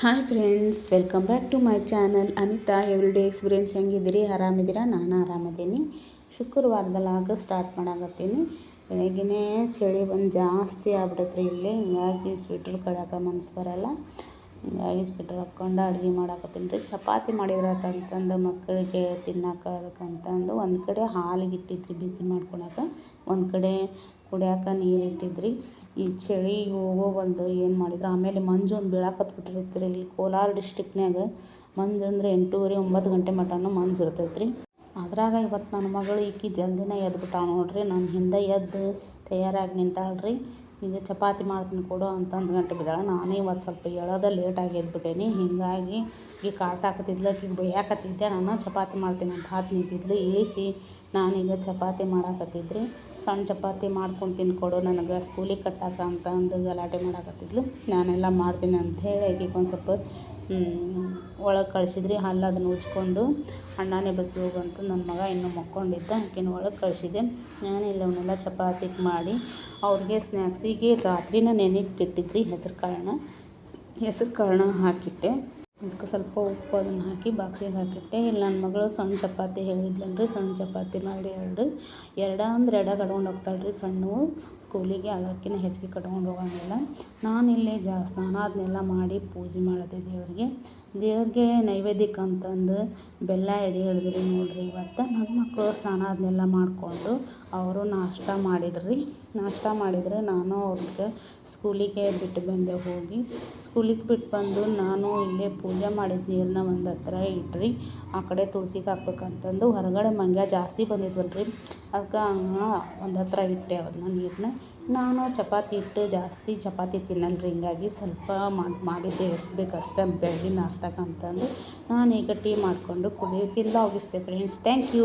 Hi friends, welcome back to my channel. Anita, everyday experience ಹೆಂಗಿದ್ದೀರಿ? ಆರಾಮಿದ್ದೀರಾ? ನಾನು ಆರಾಮದೀನಿ. ಶುಕ್ರವಾರದಲ್ಲಿ ಆಗ start ಮಾಡಾಕತ್ತೀನಿ. ಬೆಳಗ್ಗೆನೇ ಚಳಿ ಬಂದು ಜಾಸ್ತಿ ಆಗ್ಬಿಡತ್ರಿ ಇಲ್ಲಿ. ಹಿಂಗಾಗಿ ಸ್ವೆಟ್ರ್ ಕಳ್ಯಾಕ ಮನ್ಸು ಬರಲ್ಲ. ಹಿಂಗಾಗಿ ಸ್ವೆಟ್ರ್ ಹಾಕ್ಕೊಂಡು ಅಡುಗೆ ಮಾಡಾಕತ್ತೀನಿ ರೀ. ಚಪಾತಿ ಮಾಡಿದ್ರಾತಂತಂದು ಮಕ್ಕಳಿಗೆ ತಿನ್ನಕ್ಕೆ ಅದಕ್ಕಂತಂದು ಒಂದು ಕಡೆ ಹಾಲಿಗೆ ಇಟ್ಟಿದ್ರಿ, ಬಿಸಿ ಮಾಡ್ಕೊಳಕ್ಕೆ ಒಂದು ಕಡೆ ಕುಡಿಯಾಕ ನೀರು ಇಟ್ಟಿದ್ರಿ. ಈ ಚಳಿ ಹೋಗೋ ಬಂದು ಏನು ಮಾಡಿದ್ರು, ಆಮೇಲೆ ಮಂಜು ಒಂದು ಬೀಳಾಕತ್ಬಿಟ್ಟಿರತ್ತೆ ರೀ ಇಲ್ಲಿ ಕೋಲಾರ ಡಿಸ್ಟಿಕ್ನ್ಯಾಗ ಮಂಜು ಅಂದರೆ ಎಂಟೂವರೆ ಒಂಬತ್ತು ಗಂಟೆ ಮಟನೂ ಮಂಜು ಇರ್ತೈತೆ ರೀ ಅದ್ರಾಗ ಇವತ್ತು ನನ್ನ ಮಗಳು ಈಕಿ ಜಲ್ದಿನೇ ಎದ್ಬಿಟ್ಟಾವ ನೋಡಿರಿ. ನನ್ನ ಹಿಂದೆ ಎದ್ದು ತಯಾರಾಗಿ ನಿಂತಾಳೆ ರೀ ಈಗ ಚಪಾತಿ ಮಾಡ್ತೀನಿ ಕೊಡು ಅಂತ ಒಂದು ಗಂಟೆ ಬಿದ್ದಾಳೆ. ನಾನೇ ಇವತ್ತು ಸ್ವಲ್ಪ ಏಳೋದೇ ಲೇಟಾಗಿ ಎದ್ಬಿಟ್ಟೇನಿ. ಹೀಗಾಗಿ ಈಗ ಕಾಡ್ಸಾಕತ್ತಿದ್ಲು. ಆಕಿಗೆ ಬೈಯಾಕತ್ತಿದ್ದೆ. ನಾನು ಚಪಾತಿ ಮಾಡ್ತೀನಿ ಅಂತ ಹಾಕಿ ನಿಂತಿದ್ಲು. ಇಳಿಸಿ ನಾನೀಗ ಚಪಾತಿ ಮಾಡಾಕತ್ತಿದ್ರಿ. ಸಣ್ಣ ಚಪಾತಿ ಮಾಡ್ಕೊಂಡು ತಿನ್ಕೊಡು, ನನಗೆ ಸ್ಕೂಲಿಗೆ ಕಟ್ಟಾಕ ಅಂತ ಅಂದು ಗಲಾಟೆ ಮಾಡಾಕತ್ತಿದ್ಲು. ನಾನೆಲ್ಲ ಮಾಡ್ತೀನಿ ಅಂತ ಹೇಳಿ ಒಂದು ಸ್ವಲ್ಪ ಒಳಗೆ ಕಳಿಸಿದ್ರಿ, ಹಲ್ಲು ಅದನ್ನು ಉಜ್ಕೊಂಡು ಅಣ್ಣನೇ ಬಸ್ಸಿ ಹೋಗಂತ. ನನ್ನ ಮಗ ಇನ್ನೂ ಮಕ್ಕೊಂಡಿದ್ದ, ಆಕಿನ ಒಳಗೆ ಕಳಿಸಿದೆ. ನಾನು ಅವನ್ನೆಲ್ಲ ಚಪಾತಿ ಮಾಡಿ ಅವ್ರಿಗೆ ಸ್ನ್ಯಾಕ್ಸಿಗೆ ರಾತ್ರಿನ ನೆನೆಟ್ಟಿಟ್ಟಿದ್ರಿ ಹೆಸ್ರು ಕಾಳನ್ನ ಹೆಸ್ರು ಕಾಳನ್ನ ಹಾಕಿಟ್ಟೆ. ಅದಕ್ಕೆ ಸ್ವಲ್ಪ ಉಪ್ಪು ಅದನ್ನು ಹಾಕಿ ಬಾಕ್ಸಿಗೆ ಹಾಕಿಟ್ಟೆ. ಇಲ್ಲಿ ನನ್ನ ಮಗಳು ಸಣ್ಣ ಚಪಾತಿ ಹೇಳಿದ್ಲಲ್ರಿ ಸಣ್ಣ ಚಪಾತಿ ಮಾಡಿ ಎರಡು ಎರಡ ಅಂದ್ರೆ ಎರಡ ಕಟ್ಕೊಂಡು ಹೋಗ್ತಾಳೆ ರೀ ಸಣ್ಣವು ಸ್ಕೂಲಿಗೆ ಅದಕ್ಕಿಂತ ಹೆಚ್ಚಿಗೆ ಕಟ್ಕೊಂಡು ಹೋಗಂಗಿಲ್ಲ. ನಾನು ಇಲ್ಲೇ ಜಾ ಸ್ನಾನ ಅದನ್ನೆಲ್ಲ ಮಾಡಿ ಪೂಜೆ ಮಾಡಿದೆ ದೇವ್ರಿಗೆ. ದೇವ್ರಿಗೆ ನೈವೇದ್ಯಕ್ಕೆ ಅಂತಂದು ಬೆಲ್ಲ ಎಡೆ ಹಿಡಿದ್ರಿ ನೋಡಿರಿ ಇವತ್ತು. ನನ್ನ ಮಕ್ಕಳು ಸ್ನಾನ ಅದನ್ನೆಲ್ಲ ಮಾಡಿಕೊಂಡು ಅವರು ನಾಷ್ಟ ಮಾಡಿದ್ರಿ. ನಾಷ್ಟ ಮಾಡಿದರೆ ನಾನು ಅವ್ರಿಗೆ ಸ್ಕೂಲಿಗೆ ಬಿಟ್ಟು ಬಂದೆ ಹೋಗಿ. ಸ್ಕೂಲಿಗೆ ಬಿಟ್ಟು ಬಂದು ನಾನು ಇಲ್ಲೇ ಪೂಜೆ ಮಾಡಿದ ನೀರನ್ನ ಒಂದು ಹತ್ರ ಇಟ್ರಿ, ಆ ಕಡೆ ತುಳ್ಸಿಗೆ ಹಾಕ್ಬೇಕಂತಂದು ಹೊರಗಡೆ ಮಂಗ್ಯ ಜಾಸ್ತಿ ಬಂದಿದ್ವಲ್ರಿ. ಅದಕ್ಕೆ ಒಂದು ಹತ್ರ ಇಟ್ಟೆ ಅದನ್ನ ನೀರನ್ನ ನಾನು ಚಪಾತಿ ಇಟ್ಟು ಜಾಸ್ತಿ ಚಪಾತಿ ತಿನ್ನಲ್ಲ ಹಿಂಗಾಗಿ ಸ್ವಲ್ಪ ಮಾಡಿದ್ದೆ, ಎಷ್ಟು ಬೇಕು ಅಷ್ಟೇ ಬೆಳಗಿನ ನಾಷ್ಟಕ್ಕೆ ಅಂತಂದು ನಾನು ಈಗ ಟೀ ಮಾಡಿಕೊಂಡು ಕುಡಿ, ತಿಂದು ಹೋಗಿಸ್ದೆ ಫ್ರೆಂಡ್ಸ್ ಥ್ಯಾಂಕ್ ಯು